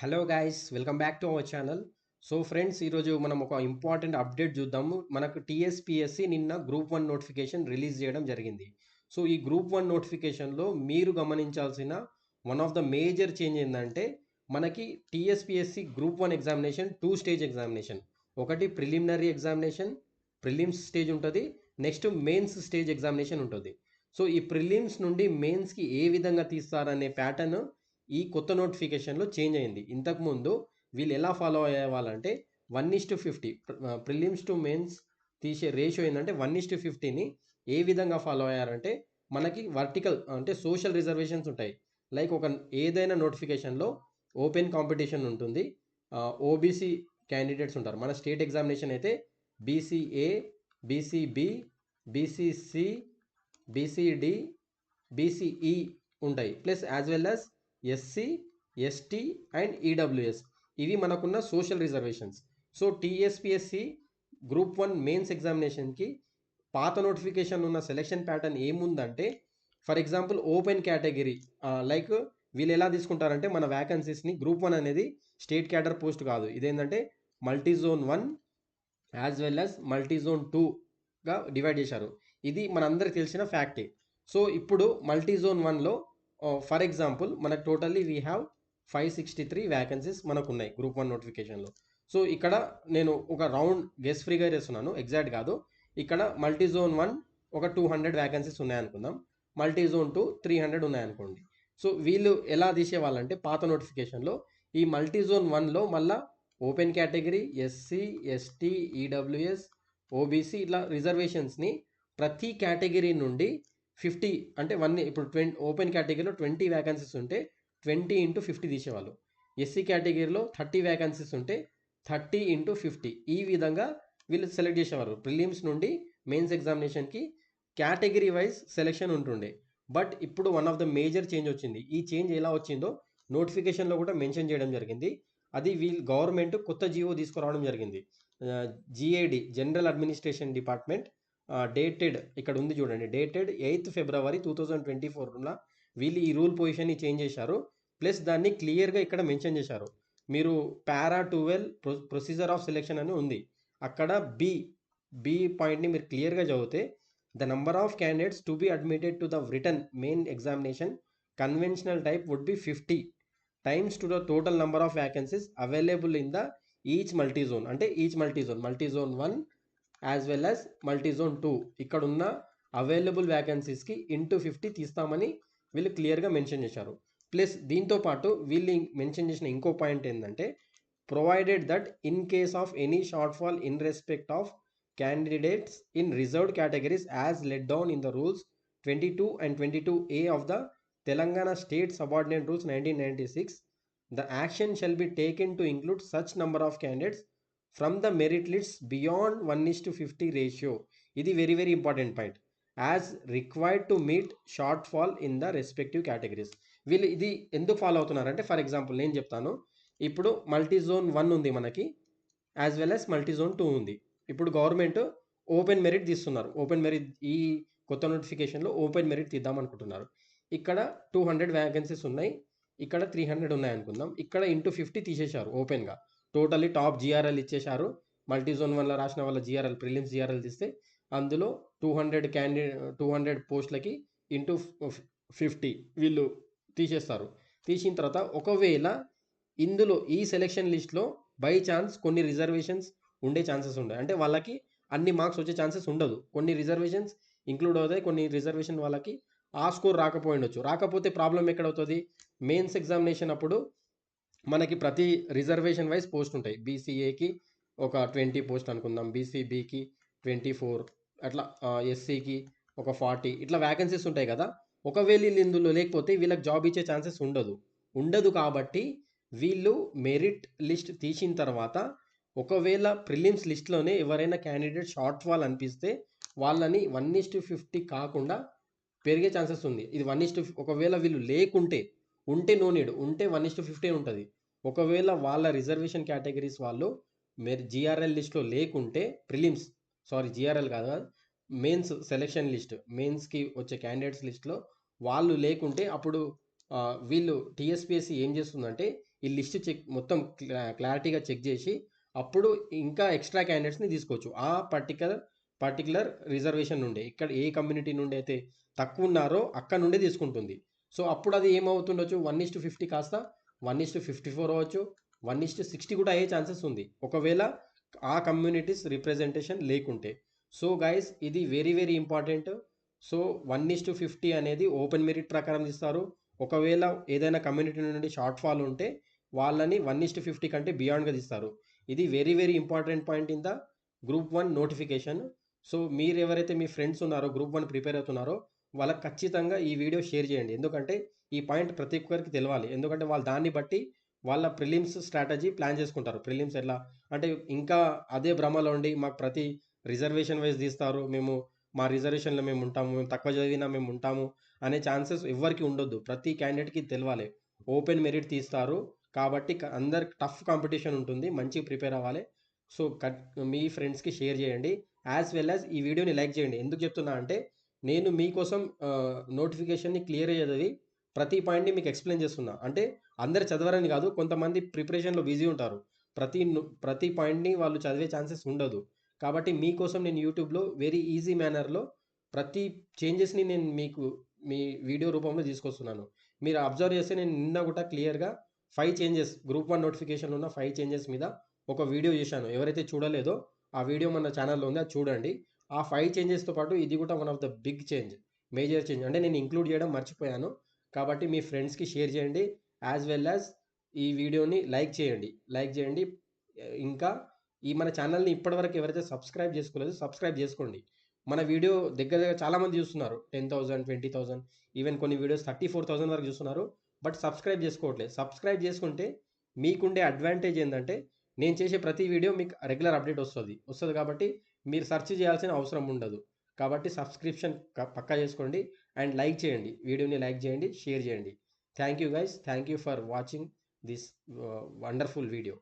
Hello guys welcome back to our channel so friends ఈరోజు మనం ఒక ఇంపార్టెంట్ అప్డేట్ చూద్దాము. మనకు టీఎస్పిఎస్సి నిన్న గ్రూప్ వన్ నోటిఫికేషన్ రిలీజ్ చేయడం జరిగింది. సో ఈ గ్రూప్ వన్ నోటిఫికేషన్లో మీరు గమనించాల్సిన one of the major change ఏంటంటే మనకి TSPSC group one examination two stage examination ఒకటి ప్రిలిమినరీ ఎగ్జామినేషన్ ప్రిలిమ్స్ స్టేజ్ ఉంటుంది. నెక్స్ట్ మెయిన్స్ స్టేజ్ ఎగ్జామినేషన్ ఉంటుంది. సో ఈ ప్రిలిమ్స్ నుండి మెయిన్స్కి ఏ విధంగా తీస్తారనే ప్యాటర్న్ ఈ కొత్త నోటిఫికేషన్లో చేంజ్ అయింది. ఇంతకుముందు వీళ్ళు ఎలా follow అయ్యేవాళ్ళంటే one is to fifty prelims to mains తీసే రేషియో ఏంటంటే వన్ ఇస్ టు ఫిఫ్టీని ఏ విధంగా ఫాలో అయ్యారంటే మనకి వర్టికల్ అంటే సోషల్ రిజర్వేషన్స్ ఉంటాయి. లైక్ ఒక ఏదైనా నోటిఫికేషన్లో ఓపెన్ కాంపిటీషన్ ఉంటుంది. ఓబీసీ క్యాండిడేట్స్ ఉంటారు. మన స్టేట్ ఎగ్జామినేషన్ అయితే BCA BCB BCC BCD BCE ఉంటాయి. Plus as well as SC ST and EWS ఇవి మనకున్న social reservations so TSPSC group one mains ఎగ్జామినేషన్కి పాత నోటిఫికేషన్ ఉన్న సెలెక్షన్ ప్యాటర్న్ ఏముందంటే for example open category like వీళ్ళు ఎలా తీసుకుంటారంటే మన వ్యాకెన్సీస్ని గ్రూప్ వన్ అనేది స్టేట్ క్యాడర్ పోస్ట్ కాదు. ఇదేంటంటే multi zone one as well as multi zone టూగా డివైడ్ చేశారు. ఇది మనందరికి తెలిసిన ఫ్యాక్టే సో ఇప్పుడు మల్టీ జోన్ వన్లో ఫర్ ఎగ్జాంపుల్ మనకు totally we have five sixty three vacancies మనకు ఉన్నాయి గ్రూప్ వన్ నోటిఫికేషన్లో సో ఇక్కడ నేను ఒక రౌండ్ గెస్ ఫ్రీగా చేస్తున్నాను. ఎగ్జాక్ట్ కాదు. ఇక్కడ మల్టీ జోన్ వన్ ఒక two hundred vacancies ఉన్నాయనుకుందాం multi zone two three hundred ఉన్నాయనుకోండి సో వీళ్ళు ఎలా తీసేవాళ్ళంటే పాత నోటిఫికేషన్లో ఈ మల్టీ జోన్ వన్లో మళ్ళా open category SC ST EWS OBC ఇట్లా రిజర్వేషన్స్ని ప్రతి కేటగిరీ నుండి ఫిఫ్టీ అంటే వన్ ఇప్పుడు ట్వంటీ ఓపెన్ కేటగిరీలో ట్వంటీ వ్యాకెన్సీస్ ఉంటే ట్వంటీ ఇంటూ ఫిఫ్టీ తీసేవాళ్ళు. ఎస్సీ కేటగిరీలో థర్టీ వ్యాకెన్సీస్ ఉంటే థర్టీ ఇంటూ ఫిఫ్టీ. ఈ విధంగా వీళ్ళు సెలెక్ట్ చేసేవారు. ప్రిలిమ్స్ నుండి మెయిన్స్ ఎగ్జామినేషన్కి కేటగిరీ వైజ్ సెలెక్షన్ ఉంటుండే. బట్ ఇప్పుడు one of the major change వచ్చింది. ఈ చేంజ్ ఎలా వచ్చిందో నోటిఫికేషన్లో కూడా మెన్షన్ చేయడం జరిగింది. అది వీళ్ళు గవర్నమెంట్ కొత్త జీవో తీసుకురావడం జరిగింది. GAD general administration department dated ఇక్కడ ఉంది చూడండి. Dated eighth February two thousand twenty ఫోర్న వీళ్ళు ఈ రూల్ పొజిషన్ని చేంజ్ చేశారు. ప్లస్ దాన్ని క్లియర్గా ఇక్కడ మెన్షన్ చేశారు. మీరు para twelve pro procedure of selection అని ఉంది. అక్కడ బి బి పాయింట్ని మీరు క్లియర్గా చదివితే the number of candidates to be admitted to the written main examination conventional type would be fifty times to the total number of vacancies available in the each multi zone అంటే each multi zone multi zone one as well as multi zone two ఇక్కడ ఉన్న available వ్యాకెన్సీస్కి into fifty తీస్తామని వీళ్ళు క్లియర్గా mention చేశారు. Plus దీంతో పాటు వీళ్ళు మెన్షన్ చేసిన ఇంకో పాయింట్ ఏంటంటే provided that in case of any short fall in respect of candidates in reserved categories as laid down in the rules twenty two and twenty two A of the Telangana state subordinate rules nineteen ninety six the action shall be taken to include such number of candidates from the merit list beyond one is to fifty ratio. ఇది very very important point as required to meet short fall in the respective categories వీళ్ళు ఇది ఎందుకు follow అవుతున్నారంటే for example నేను చెప్తాను. ఇప్పుడు multi zone one ఉంది మనకి as well as multi zone two ఉంది. ఇప్పుడు గవర్నమెంట్ ఓపెన్ మెరిట్ తీస్తున్నారు. ఓపెన్ మెరిట్ ఈ కొత్త నోటిఫికేషన్లో ఓపెన్ మెరిట్ తీద్దాం అనుకుంటున్నారు. ఇక్కడ టూ హండ్రెడ్ వ్యాకెన్సీస్ ఉన్నాయి. ఇక్కడ త్రీ హండ్రెడ్ ఉన్నాయి అనుకుందాం. ఇక్కడ ఇంటూ ఫిఫ్టీ తీసేశారు ఓపెన్గా టోటల్లీ టాప్ జిఆర్ఎల్ ఇచ్చేశారు. మల్టీ జోన్ వల్ల రాసిన వాళ్ళ జిఆర్ఎల్ ప్రిలిమ్స్ జిఆర్ఎల్ తీస్తే అందులో two hundred candidate two hundred పోస్టులకి ఇంటూ ఫిఫ్టీ వీళ్ళు తీసేస్తారు. తీసిన తర్వాత ఒకవేళ ఇందులో ఈ సెలెక్షన్ లిస్ట్లో బై ఛాన్స్ కొన్ని రిజర్వేషన్స్ ఉండే ఛాన్సెస్ ఉంటాయి అంటే వాళ్ళకి అన్ని మార్క్స్ వచ్చే ఛాన్సెస్ ఉండదు. కొన్ని రిజర్వేషన్స్ ఇంక్లూడ్ అవుతాయి కొన్ని రిజర్వేషన్ వాళ్ళకి ఆ స్కోర్ రాకపోయి ఉండొచ్చు. రాకపోతే ప్రాబ్లం ఎక్కడవుతుంది? మెయిన్స్ ఎగ్జామినేషన్ అప్పుడు మనకి ప్రతి రిజర్వేషన్ వైజ్ పోస్ట్ ఉంటాయి. బీసీఏకి ఒక ట్వంటీ పోస్ట్ అనుకుందాం. బీసీబీకి ట్వంటీ ఫోర్ అట్లా ఎస్సీకి ఒక ఫార్టీ ఇట్లా వ్యాకెన్సీస్ ఉంటాయి కదా. ఒకవేళ వీళ్ళు ఇందులో లేకపోతే వీళ్ళకి జాబ్ ఇచ్చే ఛాన్సెస్ ఉండదు. ఉండదు కాబట్టి వీళ్ళు మెరిట్ లిస్ట్ తీసిన తర్వాత ఒకవేళ ప్రిలిమ్స్ లిస్ట్లోనే ఎవరైనా క్యాండిడేట్ షార్ట్ ఫాల్ అనిపిస్తే వాళ్ళని వన్ ఇస్ టు ఫిఫ్టీ కాకుండా పెరిగే ఛాన్సెస్ ఉంది. ఇది వన్ ఇస్ టు ఒకవేళ వీళ్ళు లేకుంటే ఉంటే నో నీడ్ ఉంటే వన్ ఇస్ టు ఫిఫ్టీన్ ఉంటుంది. ఒకవేళ వాళ్ళ రిజర్వేషన్ కేటగిరీస్ వాళ్ళు మీరు జిఆర్ఎల్ లిస్ట్లో లేకుంటే ప్రిలిమ్స్ సారీ జిఆర్ఎల్ కాదు మెయిన్స్ సెలెక్షన్ లిస్ట్ మెయిన్స్కి వచ్చే క్యాండిడేట్స్ లిస్ట్లో వాళ్ళు లేకుంటే అప్పుడు వీళ్ళు టీఎస్పీఎస్సీ ఏం చేస్తుందంటే ఈ లిస్ట్ చెక్ మొత్తం క్లా క్లారిటీగా చెక్ చేసి అప్పుడు ఇంకా ఎక్స్ట్రా క్యాండిడేట్స్ని తీసుకోవచ్చు. ఆ పర్టికులర్ పర్టికులర్ రిజర్వేషన్ నుండే ఇక్కడ ఏ కమ్యూనిటీ నుండి అయితే తక్కువ ఉన్నారో అక్కడ నుండే తీసుకుంటుంది. సో అప్పుడు అది ఏమవుతుండొచ్చు? వన్ ఇస్ టు ఫిఫ్టీ కాస్త one is to fifty four అవ్వచ్చు వన్ ఇస్ టు సిక్స్టీ కూడా అయ్యే ఛాన్సెస్ ఉంది. ఒకవేళ ఆ కమ్యూనిటీస్ రిప్రజెంటేషన్ లేకుంటే. సో గైస్ ఇది very very important so one is to fifty అనేది ఓపెన్ మెరిట్ ప్రకారం ఇస్తారు ఒకవేళ ఏదైనా కమ్యూనిటీ నుండి షార్ట్ ఫాల్ ఉంటే వాళ్ళని వన్ ఇస్ టు ఫిఫ్టీ కంటే బియాండ్గా తీస్తారు. ఇది very very important point in the group one notification so మీరు ఎవరైతే మీ ఫ్రెండ్స్ ఉన్నారో గ్రూప్ వన్ ప్రిపేర్ అవుతున్నారో వాళ్ళకి ఖచ్చితంగా ఈ వీడియో షేర్ చేయండి. ఎందుకంటే ఈ పాయింట్ ప్రతి ఒక్కరికి తెలియాలి ఎందుకంటే వాళ్ళు దాన్ని బట్టి వాళ్ళ ప్రిలిమ్స్ స్ట్రాటజీ ప్లాన్ చేసుకుంటారు. ప్రిలిమ్స్ ఎట్లా అంటే ఇంకా అదే భ్రమలో ఉండి మాకు ప్రతి రిజర్వేషన్ వైజ్ తీస్తారు. మేము మా రిజర్వేషన్లో మేము ఉంటాము. మేము తక్కువ చదివినా మేము ఉంటాము అనే ఛాన్సెస్ ఎవరికి ఉండొద్దు. ప్రతి క్యాండిడేట్కి తెలవాలి. ఓపెన్ మెరిట్ తీస్తారు. కాబట్టి అందరికి టఫ్ కాంపిటీషన్ ఉంటుంది. మంచిగా ప్రిపేర్ అవ్వాలి. సో కట్ మీ ఫ్రెండ్స్కి షేర్ చేయండి. యాజ్ వెల్ యాజ్ ఈ వీడియోని లైక్ చేయండి. ఎందుకు చెప్తున్నా అంటే నేను మీకోసం నోటిఫికేషన్ని క్లియర్ చదివి ప్రతి పాయింట్ని మీకు ఎక్స్ప్లెయిన్ చేస్తున్నా. అంటే అందరు చదవరని కాదు కొంతమంది ప్రిపరేషన్లో బిజీ ఉంటారు. ప్రతి ప్రతి పాయింట్ని వాళ్ళు చదివే ఛాన్సెస్ ఉండదు. కాబట్టి మీకోసం నేను యూట్యూబ్లో వెరీ ఈజీ మేనర్లో ప్రతి చేంజెస్ని నేను మీకు మీ వీడియో రూపంలో తీసుకొస్తున్నాను. మీరు అబ్జర్వ్ చేస్తే నేను నిన్న కూడా క్లియర్గా five changes group one notification ఉన్న ఫైవ్ చేంజెస్ మీద ఒక వీడియో చేశాను. ఎవరైతే చూడలేదో ఆ వీడియో మన ఛానల్లో ఉంది అది చూడండి. ఆ ఫైవ్ చేంజెస్తో పాటు ఇది కూడా one of the big change major change. అంటే నేను ఇంక్లూడ్ చేయడం మర్చిపోయాను. కాబట్టి మీ ఫ్రెండ్స్కి షేర్ చేయండి. యాజ్ వెల్ యాజ్ ఈ వీడియోని లైక్ చేయండి. లైక్ చేయండి. ఇంకా ఈ మన ఛానల్ని ఇప్పటివరకు ఎవరైతే సబ్స్క్రైబ్ చేసుకోలేదు సబ్స్క్రైబ్ చేసుకోండి. మన వీడియో దగ్గర దగ్గర చాలామంది చూస్తున్నారు. Ten thousand twenty thousand even కొన్ని వీడియోస్ థర్టీ ఫోర్ థౌసండ్ వరకు చూస్తున్నారు. బట్ సబ్స్క్రైబ్ చేసుకోవట్లేదు. సబ్స్క్రైబ్ చేసుకుంటే మీకుండే అడ్వాంటేజ్ ఏంటంటే నేను చేసే ప్రతి వీడియో మీకు రెగ్యులర్ అప్డేట్ వస్తుంది. వస్తుంది కాబట్టి మీరు సెర్చ్ చేయాల్సిన అవసరం ఉండదు. కాబట్టి సబ్స్క్రిప్షన్ పక్కా చేసుకోండి. అండ్ లైక్ చేయండి. వీడియోని లైక్ చేయండి షేర్ చేయండి. Thank you guys thank you for watching this wonderful video